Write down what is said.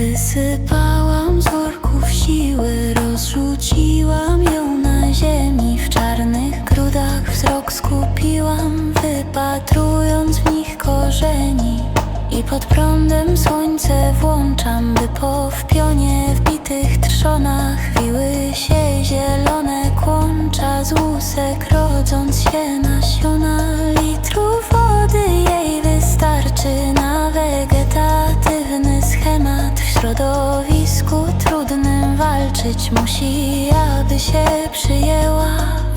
Wysypałam z worków siły, rozrzuciłam ją na ziemi. W czarnych grudach wzrok skupiłam, wypatrując w nich korzeni. I pod prądem słońce włączam, by po w pionie środowisku trudnym walczyć musi, aby się przyjęła.